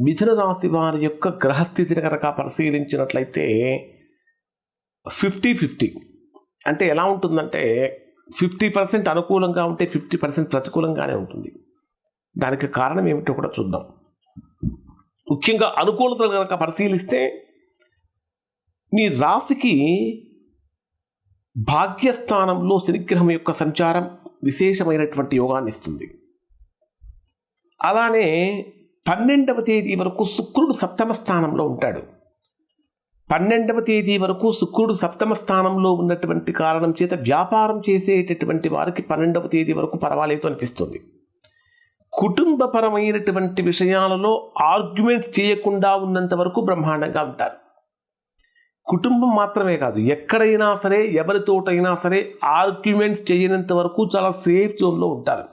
మిథున రాశి వారి యొక్క గ్రహస్థితిని కనుక పరిశీలించినట్లయితే ఫిఫ్టీ ఫిఫ్టీ. అంటే ఎలా ఉంటుందంటే ఫిఫ్టీ పర్సెంట్ అనుకూలంగా ఉంటే ఫిఫ్టీ పర్సెంట్ ప్రతికూలంగానే ఉంటుంది. దానికి కారణం ఏమిటో కూడా చూద్దాం. ముఖ్యంగా అనుకూలతలు కనుక పరిశీలిస్తే మీ రాశికి భాగ్యస్థానంలో శనిగ్రహం యొక్క సంచారం విశేషమైనటువంటి యోగాన్ని ఇస్తుంది. అలానే పన్నెండవ తేదీ వరకు శుక్రుడు సప్తమ స్థానంలో ఉంటాడు. పన్నెండవ తేదీ వరకు శుక్రుడు సప్తమ స్థానంలో ఉన్నటువంటి కారణం చేత వ్యాపారం చేసేటటువంటి వారికి పన్నెండవ తేదీ వరకు పర్వాలేదు అనిపిస్తుంది. కుటుంబపరమైనటువంటి విషయాలలో ఆర్గ్యుమెంట్స్ చేయకుండా ఉన్నంత వరకు బ్రహ్మాండంగా ఉంటారు. కుటుంబం మాత్రమే కాదు ఎక్కడైనా సరే ఎవరితోటైనా సరే ఆర్గ్యుమెంట్స్ చేయనంత వరకు చాలా సేఫ్ జోన్లో ఉంటారు.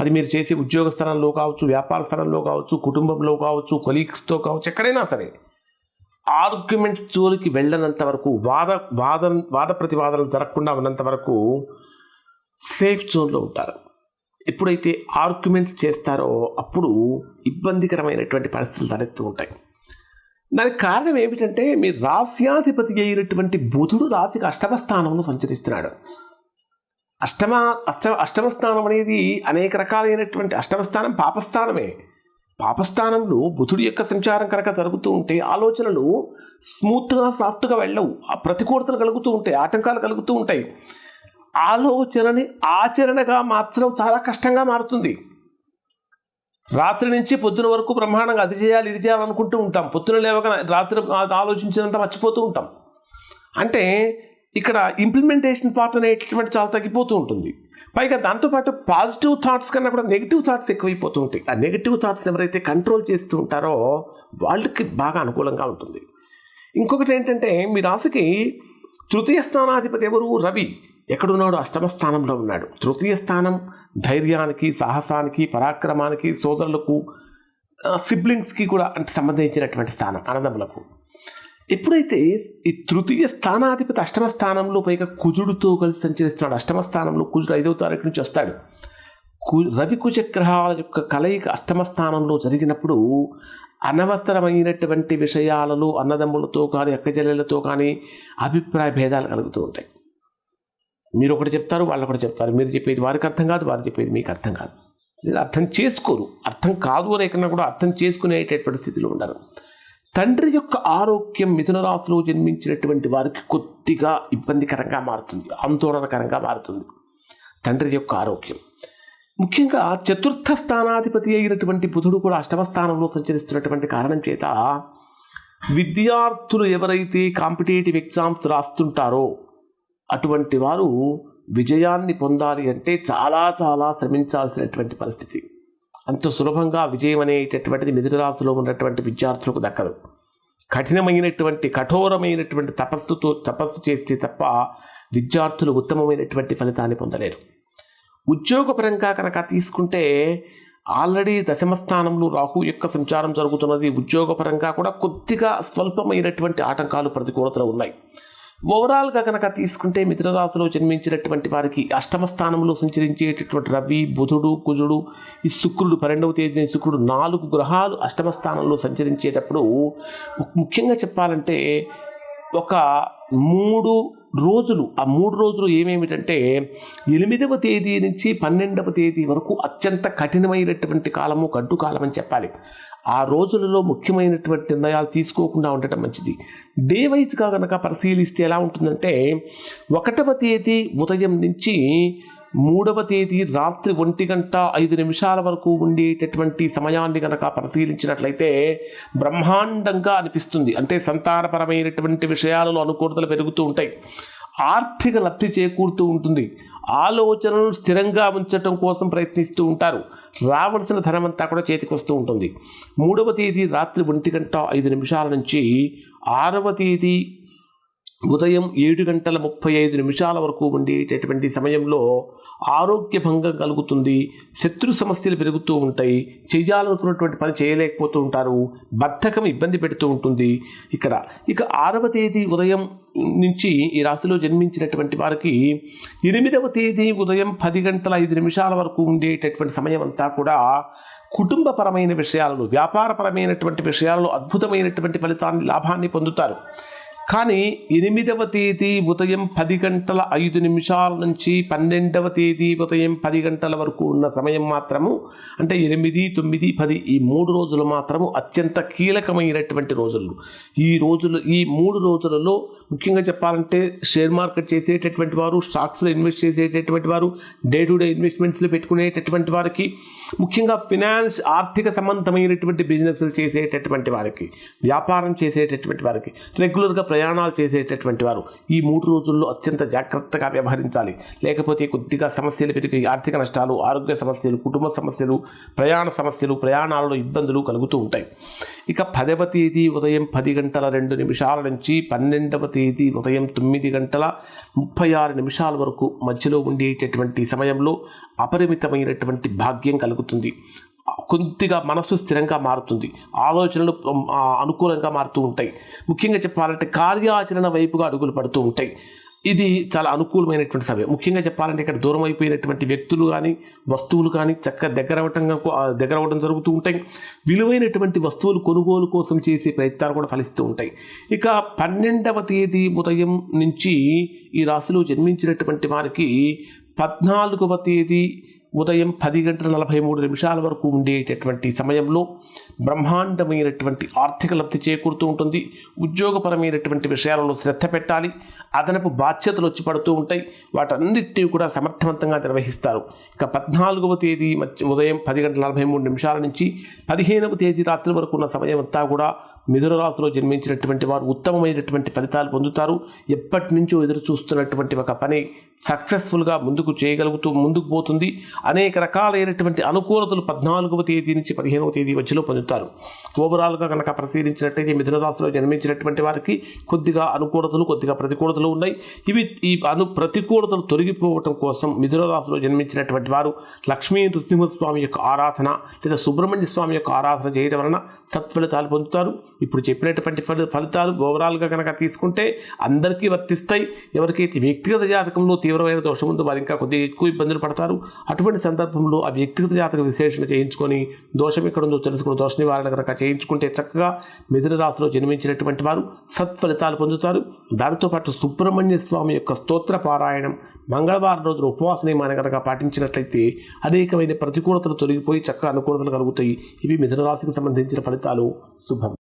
అది మీరు చేసే ఉద్యోగ స్థలంలో కావచ్చు వ్యాపార స్థలంలో కావచ్చు కుటుంబంలో కావచ్చు కొలీగ్స్తో కావచ్చు ఎక్కడైనా సరే ఆర్గ్యుమెంట్స్ జోలికి వెళ్ళనంత వరకు వాద వాదం వాద ప్రతివాదనలు జరగకుండా ఉన్నంత వరకు సేఫ్ జోన్లో ఉంటారు. ఎప్పుడైతే ఆర్గ్యుమెంట్స్ చేస్తారో అప్పుడు ఇబ్బందికరమైనటువంటి పరిస్థితులు తలెత్తు ఉంటాయి. దానికి కారణం ఏమిటంటే మీ రాస్యాధిపతి అయినటువంటి బుధుడు రాశికి అష్టమ స్థానంలో సంచరిస్తున్నాడు. అష్టమ అష్ట అష్టమ స్థానం అనేది అనేక రకాలైనటువంటి అష్టమ స్థానం పాపస్థానమే. పాపస్థానంలో బుధుడి యొక్క సంచారం కనుక జరుగుతూ ఉంటే ఆలోచనలు స్మూత్గా సాఫ్ట్గా వెళ్ళవు. ఆ ప్రతికూలతలు కలుగుతూ ఉంటాయి ఆటంకాలు కలుగుతూ ఉంటాయి. ఆలోచనని ఆచరణగా మార్చడం చాలా కష్టంగా మారుతుంది. రాత్రి నుంచి పొద్దున వరకు బ్రహ్మాండంగా అది చేయాలి ఇది చేయాలనుకుంటూ ఉంటాం. పొద్దున లేవక రాత్రి ఆలోచించినంత మర్చిపోతూ ఉంటాం. అంటే ఇక్కడ ఇంప్లిమెంటేషన్ పార్ట్ అనేటటువంటి చాలా తగ్గిపోతూ ఉంటుంది. పైగా దాంతోపాటు పాజిటివ్ థాట్స్ కన్నా కూడా నెగిటివ్ థాట్స్ ఎక్కువైపోతూ ఉంటాయి. ఆ నెగిటివ్ థాట్స్ ఎవరైతే కంట్రోల్ చేస్తూ ఉంటారో వాళ్ళకి బాగా అనుకూలంగా ఉంటుంది. ఇంకొకటి ఏంటంటే మీ రాశికి తృతీయ స్థానాధిపతి ఎవరు? రవి. ఎక్కడున్నాడు? అష్టమ స్థానంలో ఉన్నాడు. తృతీయ స్థానం ధైర్యానికి సాహసానికి పరాక్రమానికి సోదరులకు సిబ్లింగ్స్కి కూడా అంటే సంబంధించినటువంటి స్థానం అన్నదమ్ములకు ఎప్పుడైతే ఈ తృతీయ స్థానాధిపతి అష్టమ స్థానంలో పైగా కుజుడితో కలిసి సంచరిస్తున్నాడు అష్టమ స్థానంలో కుజుడు ఐదవ తారీఖు నుంచి వస్తాడు. కు రవి కుజ యొక్క కలయిక అష్టమ స్థానంలో జరిగినప్పుడు అనవసరమైనటువంటి విషయాలలో అన్నదమ్ములతో కానీ అక్కజల్లెలతో కానీ అభిప్రాయ భేదాలు కలుగుతూ ఉంటాయి. మీరు ఒకటి చెప్తారు వాళ్ళు ఒకటి చెప్తారు. మీరు చెప్పేది వారికి అర్థం కాదు వారు చెప్పేది మీకు అర్థం కాదు. లేదా అర్థం చేసుకోరు. అర్థం కాదు అనే కూడా అర్థం చేసుకునేటటువంటి స్థితిలో ఉండరు. తండ్రి యొక్క ఆరోగ్యం మిథున రాశిలో జన్మించినటువంటి వారికి కొద్దిగా ఇబ్బందికరంగా మారుతుంది ఆందోళనకరంగా మారుతుంది. తండ్రి యొక్క ఆరోగ్యం. ముఖ్యంగా చతుర్థ స్థానాధిపతి అయినటువంటి బుధుడు కూడా అష్టమ స్థానంలో సంచరిస్తున్నటువంటి కారణం చేత విద్యార్థులు ఎవరైతే కాంపిటేటివ్ ఎగ్జామ్స్ రాస్తుంటారో అటువంటి వారు విజయాన్ని పొందాలి అంటే చాలా చాలా శ్రమించాల్సినటువంటి పరిస్థితి. అంత సులభంగా విజయం అనేటటువంటిది మిథునరాశిలో ఉన్నటువంటి విద్యార్థులకు దక్కదు. కఠినమైనటువంటి కఠోరమైనటువంటి తపస్సుతో తపస్సు చేస్తే తప్ప విద్యార్థులు ఉత్తమమైనటువంటి ఫలితాన్ని పొందలేరు. ఉద్యోగపరంగా కనుక తీసుకుంటే ఆల్రెడీ దశమ స్థానంలో రాహు యొక్క సంచారం జరుగుతున్నది. ఉద్యోగపరంగా కూడా కొద్దిగా స్వల్పమైనటువంటి ఆటంకాలు ప్రతికూలతలు ఉన్నాయి. ఓవరాల్గా కనుక తీసుకుంటే మిథునరాశిలో జన్మించినటువంటి వారికి అష్టమ స్థానంలో సంచరించేటటువంటి రవి బుధుడు కుజుడు ఈ శుక్రుడు పన్నెండవ తేదీన శుక్రుడు నాలుగు గ్రహాలు అష్టమ స్థానంలో సంచరించేటప్పుడు ముఖ్యంగా చెప్పాలంటే ఒక మూడు రోజులు ఆ మూడు రోజులు ఏమేమిటంటే ఎనిమిదవ తేదీ నుంచి పన్నెండవ తేదీ వరకు అత్యంత కఠినమైనటువంటి కాలము గడ్డు కాలం అని చెప్పాలి. ఆ రోజులలో ముఖ్యమైనటువంటి నిర్ణయాలు తీసుకోకుండా ఉండటం మంచిది. డే వైజ్గా కనుక పరిశీలిస్తే ఎలా ఉంటుందంటే ఒకటవ తేదీ ఉదయం నుంచి మూడవ తేదీ రాత్రి ఒంటి గంట ఐదు నిమిషాల వరకు ఉండేటటువంటి సమయాన్ని కనుక పరిశీలించినట్లయితే బ్రహ్మాండంగా అనిపిస్తుంది. అంటే సంతానపరమైనటువంటి విషయాలలో అనుకూలతలు పెరుగుతూ ఉంటాయి. ఆర్థిక లబ్ధి చేకూరుతూ ఉంటుంది. ఆలోచనలను స్థిరంగా ఉంచటం కోసం ప్రయత్నిస్తూ ఉంటారు. రావలసిన ధనమంతా కూడా చేతికి వస్తూ ఉంటుంది. మూడవ తేదీ రాత్రి ఒంటి గంట ఐదు నిమిషాల నుంచి ఆరవ తేదీ ఉదయం ఏడు గంటల ముప్పై ఐదు నిమిషాల వరకు ఉండేటటువంటి సమయంలో ఆరోగ్య భంగం కలుగుతుంది శత్రు సమస్యలు పెరుగుతూ ఉంటాయి చేయాలనుకున్నటువంటి పని చేయలేకపోతూ ఉంటారు బద్ధకం ఇబ్బంది పెడుతూ ఉంటుంది. ఇక్కడ ఇక ఆరవ తేదీ ఉదయం నుంచి ఈ రాశిలో జన్మించినటువంటి వారికి ఎనిమిదవ తేదీ ఉదయం పది గంటల ఐదు నిమిషాల వరకు ఉండేటటువంటి సమయం అంతా కూడా కుటుంబపరమైన విషయాలను వ్యాపారపరమైనటువంటి విషయాలలో అద్భుతమైనటువంటి ఫలితాన్ని లాభాన్ని పొందుతారు. కానీ ఎనిమిదవ తేదీ ఉదయం పది గంటల ఐదు నిమిషాల నుంచి పన్నెండవ తేదీ ఉదయం పది గంటల వరకు ఉన్న సమయం మాత్రము అంటే ఎనిమిది తొమ్మిది పది ఈ మూడు రోజులు మాత్రము అత్యంత కీలకమైనటువంటి రోజులు. ఈ రోజులు ఈ మూడు రోజులలో ముఖ్యంగా చెప్పాలంటే షేర్ మార్కెట్ చేసేటటువంటి వారు స్టాక్స్లో ఇన్వెస్ట్ చేసేటటువంటి వారు డే టు డే ఇన్వెస్ట్మెంట్స్లో పెట్టుకునేటటువంటి వారికి ముఖ్యంగా ఫినాన్స్ ఆర్థిక సంబంధమైనటువంటి బిజినెస్లు చేసేటటువంటి వారికి వ్యాపారం చేసేటటువంటి వారికి రెగ్యులర్గా ప్రయాణాలు చేసేటటువంటి వారు ఈ మూడు రోజుల్లో అత్యంత జాగ్రత్తగా వ్యవహరించాలి. లేకపోతే కొద్దిగా సమస్యలు పెరిగి ఆర్థిక నష్టాలు ఆరోగ్య సమస్యలు కుటుంబ సమస్యలు ప్రయాణ సమస్యలు ప్రయాణాలలో ఇబ్బందులు కలుగుతూ ఉంటాయి. ఇక పదవ తేదీ ఉదయం పది గంటల రెండు నిమిషాల నుంచి పన్నెండవ తేదీ ఉదయం తొమ్మిది గంటల ముప్పై ఆరు నిమిషాల వరకు మధ్యలో ఉండేటటువంటి సమయంలో అపరిమితమైనటువంటి భాగ్యం కలుగుతుంది. కొద్దిగా మనస్సు స్థిరంగా మారుతుంది. ఆలోచనలు అనుకూలంగా మారుతూ ఉంటాయి. ముఖ్యంగా చెప్పాలంటే కార్యాచరణ వైపుగా అడుగులు పడుతూ ఉంటాయి. ఇది చాలా అనుకూలమైనటువంటి సమయం. ముఖ్యంగా చెప్పాలంటే ఇక్కడ దూరం అయిపోయినటువంటి వ్యక్తులు కానీ వస్తువులు కానీ చక్కగా దగ్గర అవ్వటంగా దగ్గర అవ్వడం జరుగుతూ ఉంటాయి. విలువైనటువంటి వస్తువులు కొనుగోలు కోసం చేసే ప్రయత్నాలు కూడా ఫలిస్తూ ఉంటాయి. ఇక పన్నెండవ తేదీ ఉదయం నుంచి ఈ రాశిలో జన్మించినటువంటి వారికి పద్నాలుగవ తేదీ ఉదయం పది గంటల నలభై మూడు నిమిషాల వరకు ఉండేటటువంటి సమయంలో బ్రహ్మాండమైనటువంటి ఆర్థిక లబ్ధి చేకూరుతూ ఉంటుంది. ఉద్యోగపరమైనటువంటి విషయాలలో శ్రద్ధ పెట్టాలి. అదనపు బాధ్యతలు వచ్చి పడుతూ ఉంటాయి. వాటన్నిటినీ కూడా సమర్థవంతంగా నిర్వహిస్తారు. ఇక పద్నాలుగవ తేదీ ఉదయం పది గంటల నలభై మూడు నిమిషాల నుంచి పదిహేనవ తేదీ రాత్రి వరకు ఉన్న సమయం అంతా కూడా మిథున రాశిలో జన్మించినటువంటి వారు ఉత్తమమైనటువంటి ఫలితాలు పొందుతారు. ఎప్పటి నుంచో ఎదురు చూస్తున్నటువంటి ఒక పని సక్సెస్ఫుల్గా ముందుకు చేయగలుగుతూ ముందుకు పోతుంది. అనేక రకాలైనటువంటి అనుకూలతలు పద్నాలుగవ తేదీ నుంచి పదిహేనవ తేదీ మధ్యలో పొందుతారు. ఓవరాల్గా కనుక పరిశీలించినట్టయితే మిథున రాశిలో జన్మించినటువంటి వారికి కొద్దిగా అనుకూలతలు కొద్దిగా ప్రతికూలతలు ఉన్నాయి. ఇవి ఈ అను ప్రతికూలతలు తొలగిపోవటం కోసం మిథున రాశిలో జన్మించినటువంటి వారు లక్ష్మీ నృసింహస్వామి యొక్క ఆరాధన లేదా సుబ్రహ్మణ్య స్వామి యొక్క ఆరాధన చేయడం వలన సత్ఫలితాలు పొందుతారు. ఇప్పుడు చెప్పినటువంటి ఫలి ఫలితాలు ఓవరాల్గా కనుక తీసుకుంటే అందరికీ వర్తిస్తాయి. ఎవరికైతే వ్యక్తిగత జాతకంలో తీవ్రమైన దోషం ఉందో వారు ఇంకా కొద్దిగా ఎక్కువ ఇబ్బందులు పడతారు. అటువంటి సందర్భంలో ఆ వ్యక్తిగత జాతక విశ్లేషణ చేయించుకొని దోషం ఎక్కడుందో తెలుసుకుని దోష నివారణ కనుక చేయించుకుంటే చక్కగా మిథున రాశిలో జన్మించినటువంటి వారు సత్ఫలితాలు పొందుతారు. దానితో పాటు సుబ్రహ్మణ్య స్వామి యొక్క స్తోత్ర పారాయణం మంగళవారం రోజున ఉపవాస నియమాన్ని కనుక పాటించినట్లయితే అనేకమైన ప్రతికూలతలు తొలగిపోయి చక్కగా అనుకూలతలు కలుగుతాయి. ఇవి మిథున రాశికి సంబంధించిన ఫలితాలు. శుభం.